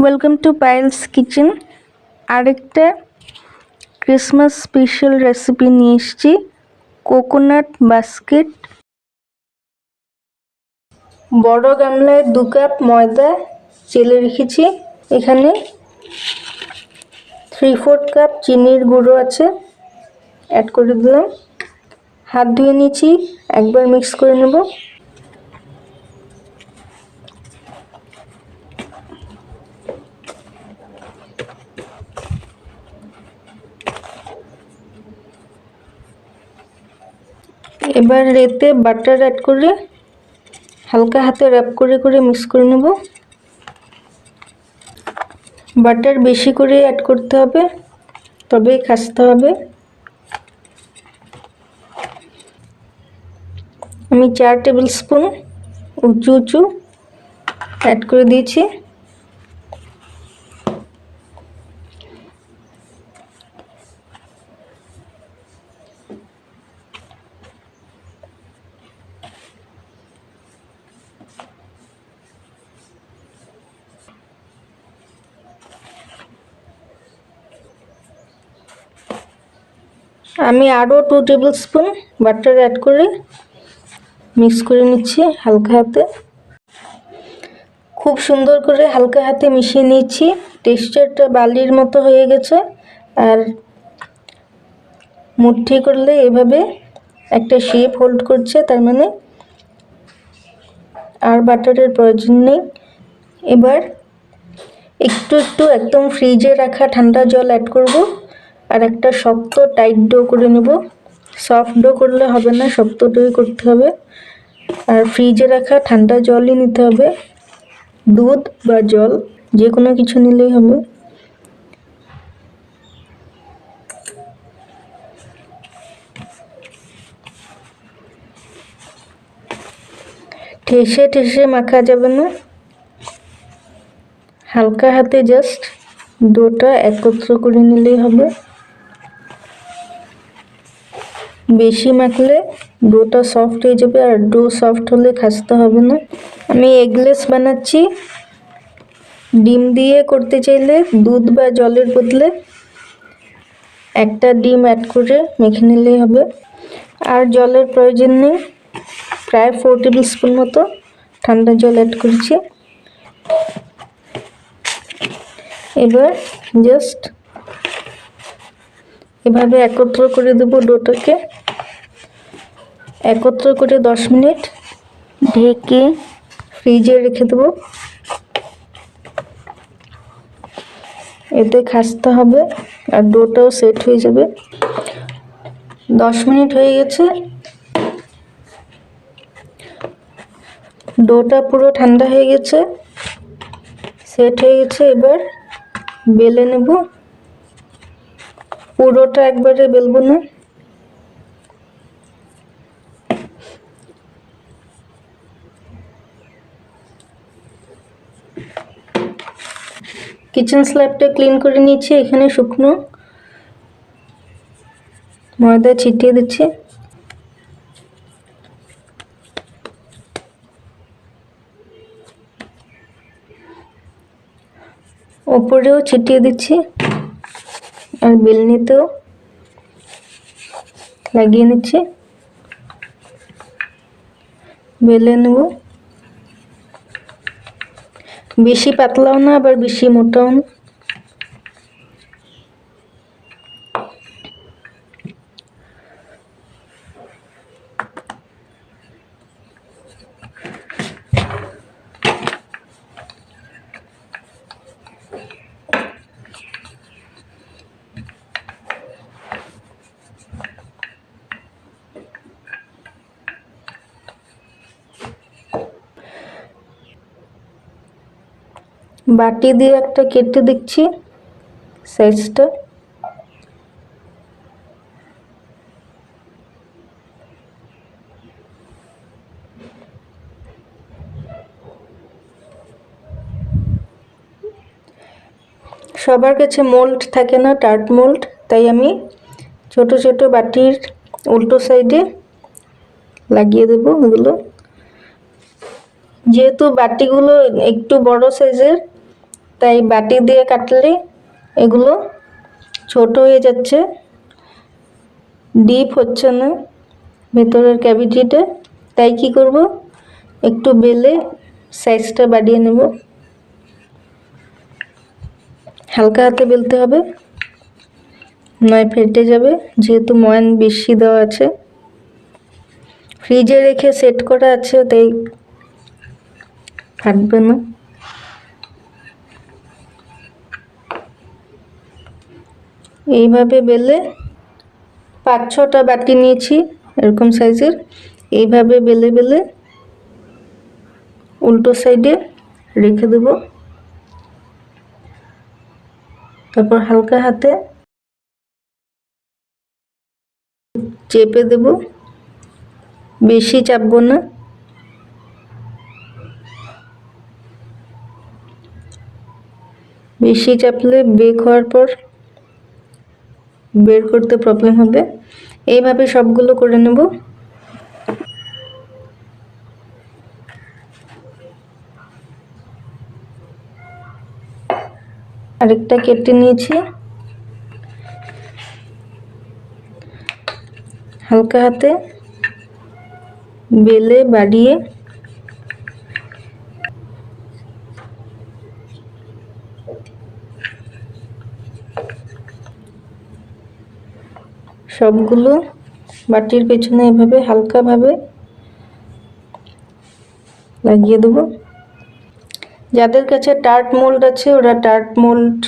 Welcome to piles kitchen আরেকটা Christmas special recipe নিয়ে এসেছি কোকোনাট বাস্কেট বড় গামলায় দু কাপ ময়দা চেলে রেখেছি। এখানে থ্রি ফোর্থ কাপ চিনির গুঁড়ো আছে অ্যাড করে দিলাম। হাত ধুয়ে নিয়েছি, একবার মিক্স করে নেব। এবার এতে বাটার অ্যাড করে হালকা হাতে র্যাপ করে করে মিক্স করে নেব। বাটার বেশি করে অ্যাড করতে হবে তবে খাসতে হবে। আমি চার টেবিল স্পুন উঁচু উঁচু অ্যাড করে দিয়েছি। আমি আরও two tablespoon butter add করে মিক্স করে নিচ্ছি হালকা হাতে। খুব সুন্দর করে হালকা হাতে মিশিয়ে নিচ্ছি টেক্সচারটা বালির মতো হয়ে গেছে। আর মুঠি করলে এভাবে একটা শেপ হোল্ড করছে, তার মানে আর বাটারের প্রয়োজন নেই। এবার একটু একটু একদম ফ্রিজে রাখা ঠান্ডা জল অ্যাড করব। আর একটা শক্ত টাইট ডো করে নেব। সফট ডো করলে হবে না, শক্ত ডোই করতে হবে। আর ফ্রিজে রাখা ঠান্ডা জলই নিতে হবে। দুধ বা জল যে কোনো কিছু নিলেই হবে। ঠেসে ঠেসে মাখা যাবে না। হালকা হাতে জাস্ট ডোটা একত্র করে নিলেই হবে। বেশি মাখলে ডোটা সফট হয়ে যাবে আর ডো সফট হলে খাসতে হবে না। আমি এগলেস বানাচ্ছি। ডিম দিয়ে করতে চাইলে দুধ বা জলের বদলে একটা ডিম অ্যাড করে মেখে নিলেই হবে। আর জলের প্রয়োজন নেই। প্রায় ফোর টেবিল স্পুন মতো ঠান্ডা জল অ্যাড করেছি। এবার জাস্ট এভাবে একত্র করে দেবো ডোটাকে। একত্র করে দশ মিনিট ঢেকে ফ্রিজে রেখে দেবো। এতে খাসতে হবে আর ডোটাও সেট হয়ে যাবে। দশ মিনিট হয়ে গেছে। ডোটা পুরো ঠান্ডা হয়ে গেছে। সেট হয়ে গেছে, এবার বেলে নেব। পুরোটা একবারে বেলবো না। কিচেন স্ল্যাবটা ক্লিন করে নিয়েছি, এখানে শুকনো ময়দা ছিটিয়ে দিচ্ছি। ওপরেও ছিটিয়ে দিচ্ছি, আর বেলনিতেও লাগিয়ে নিচ্ছি। বেলে নেব। বেশি পাতলাও না আবার বেশি মোটাও না। বাটি দিয়ে একটা কেটে দিচ্ছি সাইজটা। সবার কাছে মোল্ড থাকে না, টার্ট মোল্ড, তাই আমি ছোট ছোট বাটির উল্টো সাইডে লাগিয়ে দেবো ওগুলো যেহেতু বাটিগুলো একটু বড় সাইজের তাই বাটি দিয়ে কাটলে এগুলো ছোট হয়ে যাচ্ছে। ডিপ হচ্ছে না ভেতরের ক্যাভিটিটা তাই কি করব? একটু বেলে সাইজটা বাড়িয়ে নেব। হালকা হাতে বেলতে হবে। নয় ফেটে যাবে, যেহেতু ময়ান বেশি দেওয়া আছে। ফ্রিজে রেখে সেট করা আছে, তাই ফাটবে না। এইভাবে বেলে পাঁচ ছটা বাটি নিয়েছি, এরকম সাইজের। এইভাবে বেলে বেলে উল্টো সাইডে রেখে দেব। তারপর হালকা হাতে চেপে দেব। বেশি চাপবো না। বেশি চাপলে বেক হওয়ার পর বের করতে প্রবলেম হবে। এইভাবে সবগুলো করে নেব। আরেকটা কেটে নিয়েছি। হালকা হাতে বেলে বাড়িয়ে সবগুলো বাটির পেছনে এভাবে হালকাভাবে লাগিয়ে দেবো। যাদের কাছে টার্ট মোল্ড আছে, ওরা টার্ট মোল্ড,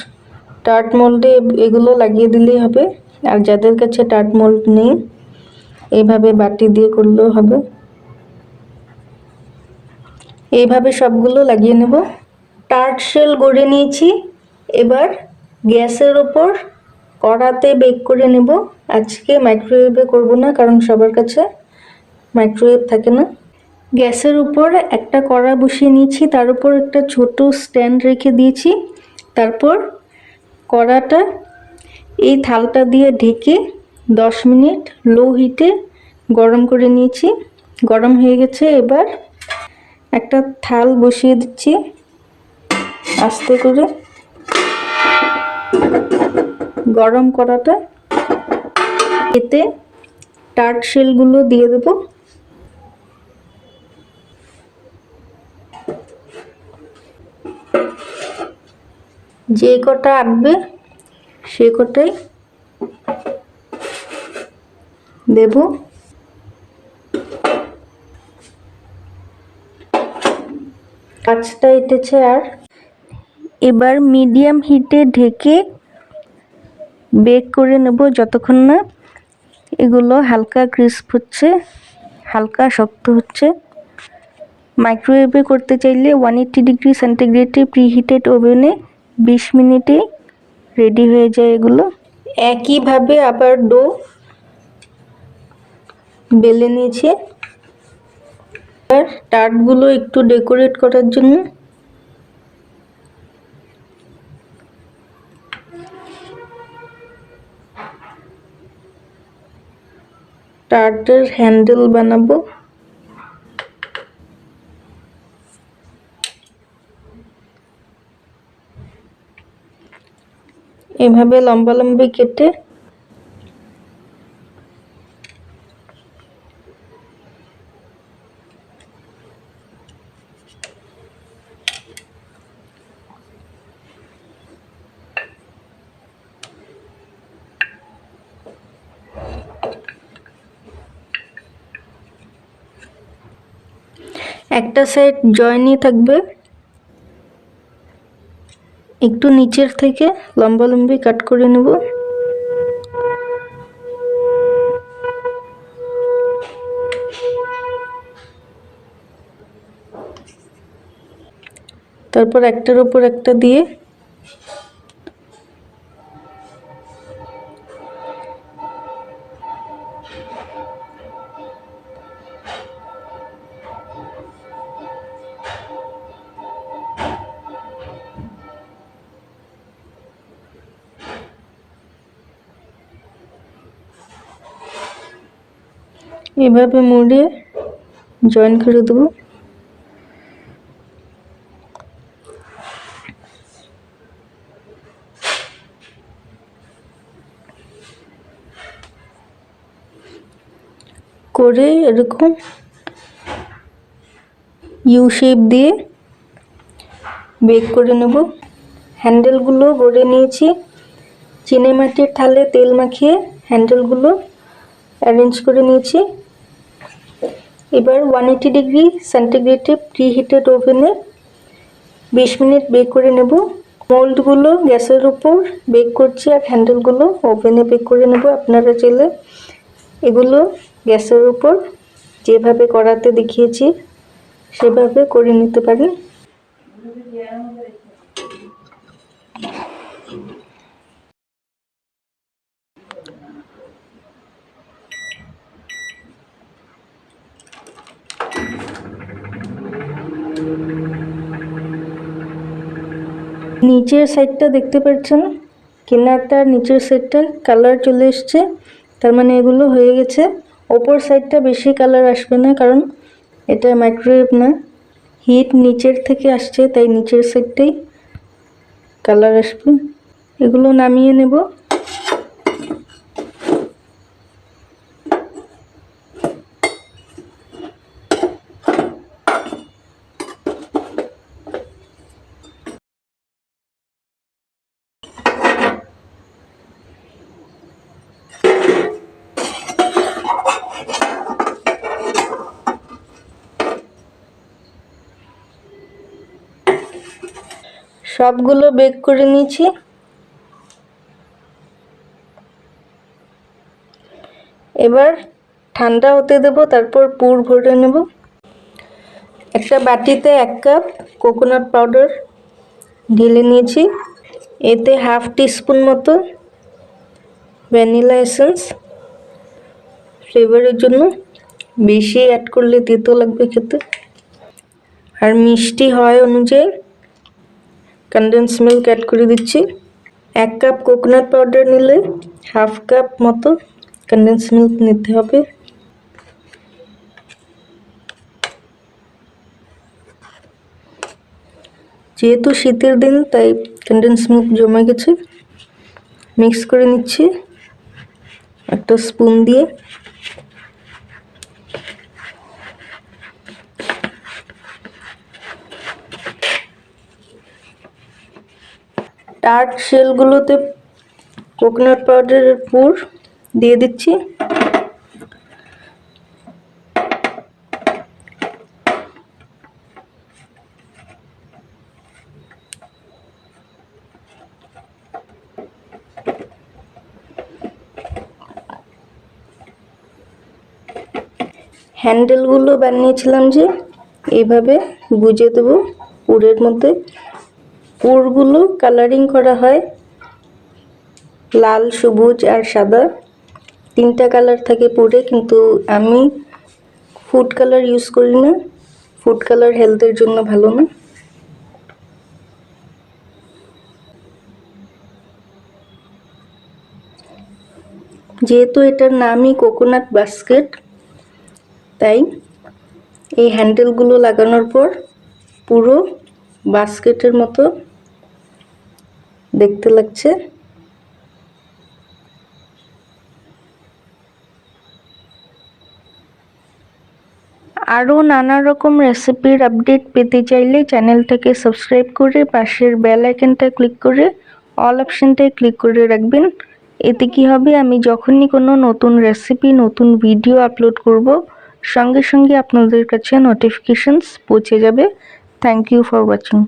টার্ট মোল্ডে এগুলো লাগিয়ে দিলেই হবে। আর যাদের কাছে টার্ট মোল্ড নেই এইভাবে বাটি দিয়ে করলেও হবে। এইভাবে সবগুলো লাগিয়ে নেব। টার্ট শেল গড়ে নিয়েছি। এবার গ্যাসের ওপর কড়াতে বেক করে নেব। আজকে মাইক্রোওয়েভে করব না, কারণ সবার কাছে মাইক্রোওয়েভ থাকে না। গ্যাসের উপর একটা কড়া বসিয়ে নিয়েছি, তার উপর একটা ছোট স্ট্যান্ড রেখে দিয়েছি। তারপর কড়াটা এই থালটা দিয়ে ঢেকে দশ মিনিট লো হিটে গরম করে নিয়েছি। গরম হয়ে গেছে, এবার একটা থাল বসিয়ে দিচ্ছি। আস্তে করে। গরম করাটা। এতে টার্ট শেলগুলো দিয়ে দেব। যে কটা আঁকবে সে কটাই দেব। কাজটা এটেছে আর। এবার মিডিয়াম হিটে ঢেকে বেক করে নেব যতক্ষণ না এগুলো হালকা ক্রিস্প হচ্ছে, হালকা শক্ত হচ্ছে। মাইক্রোওয়েভে করতে চাইলে ওয়ান এইট্টি ডিগ্রি সেন্টিগ্রেডে প্রিহিটেড ওভেনে বিশ মিনিটে রেডি হয়ে যায় এগুলো। একইভাবে আবার ডো বেলে নিয়েছে। আর টার্টগুলো একটু ডেকোরেট করার জন্য টার্টের হ্যান্ডেল বানাবো। এভাবে লম্বা লম্বি কেটে একটা সাইড জয়েনই থাকবে। একটু নিচের থেকে লম্বা লম্বি কাট করে নেব। তারপর একটার উপর একটা দিয়ে এভাবে মুড়ে জয়েন করে দেবো। করে এরকম ইউ শেপ দিয়ে বেক করে নেব। হ্যান্ডেলগুলো গড়ে নিয়েছি। চিনে মাটির থালে তেল মাখিয়ে হ্যান্ডেলগুলো অ্যারেঞ্জ করে নিয়েছি। এবার ওয়ান এইটি ডিগ্রি সেন্টিগ্রেডে প্রি হিটেড ওভেনে বিশ মিনিট বেক করে নেব। মোল্ডগুলো গ্যাসের উপর বেক করছি আর হ্যান্ডেলগুলো ওভেনে বেক করে নেব আপনারা চাইলে। এগুলো গ্যাসের উপর যেভাবে করাতে দেখিয়েছি, সেভাবে করে নিতে পারেন। নিচের সাইডটা দেখতে পাচ্ছেন? কেনারটার নিচের সাইডটা কালার চলে এসছে। তার মানে এগুলো হয়ে গেছে। ওপর সাইডটা বেশি কালার আসবে না, কারণ এটা মাইক্রোওয়েভ না। হিট নিচের থেকে আসছে, তাই নিচের সাইডটাই কালার আসবে। এগুলো নামিয়ে নেব। সবগুলো বেক করে নিয়েছি। এবার ঠান্ডা হতে দেব, তারপর পুর ভরে নেব। একটা বাটিতে এক কাপ কোকোনাট পাউডার ঢেলে নিয়েছি। এতে হাফ টিস্পুন মতো ভ্যানিলা এসেন্স। ফ্লেভারের জন্য বেশি অ্যাড করলে তেতো লাগবে খেতে। আর মিষ্টি হয় অনুযায়ী কনডেন্স মিল্ক অ্যাড করে দিচ্ছি। এক কাপ কোকোনাট পাউডার নিলে হাফ কাপ মতো কনডেন্স মিল্ক নিতে হবে। যেহেতু শীতের দিন, তাই কনডেন্স মিল্ক জমে গেছে। মিক্স করে নিচ্ছি। একটা স্পুন দিয়ে। টার্ট শেলগুলোতে কোকোনাট পাউডারের পুর দিয়ে দিচ্ছি। হ্যান্ডেলগুলো বানিয়েছিলাম যে, এইভাবে গুজে দেবো পুরের মধ্যে। পুরগুলো কালারিং করা হয়। লাল, সবুজ আর সাদা। তিনটা কালার থাকে পুরে, কিন্তু আমি ফুড কালার ইউজ করি না। ফুড কালার হেলথের জন্য ভালো না। যেহেতু এটার নামই কোকোনাট বাস্কেট তাই এই হ্যান্ডেলগুলো লাগানোর পর পুরো বাস্কেটের মতো দেখতে লাগছে। আরও নানা রকম রেসিপির আপডেট পেতে চাইলে চ্যানেলটাকে সাবস্ক্রাইব করে পাশের বেল আইকনটা ক্লিক করে অল অপশনটায় ক্লিক করে রাখবেন। এতে কি হবে, আমি যখনই কোনো নতুন রেসিপি, নতুন ভিডিও আপলোড করব, সঙ্গে সঙ্গে আপনাদের কাছে নোটিফিকেশানস পৌঁছে যাবে। Thank you for watching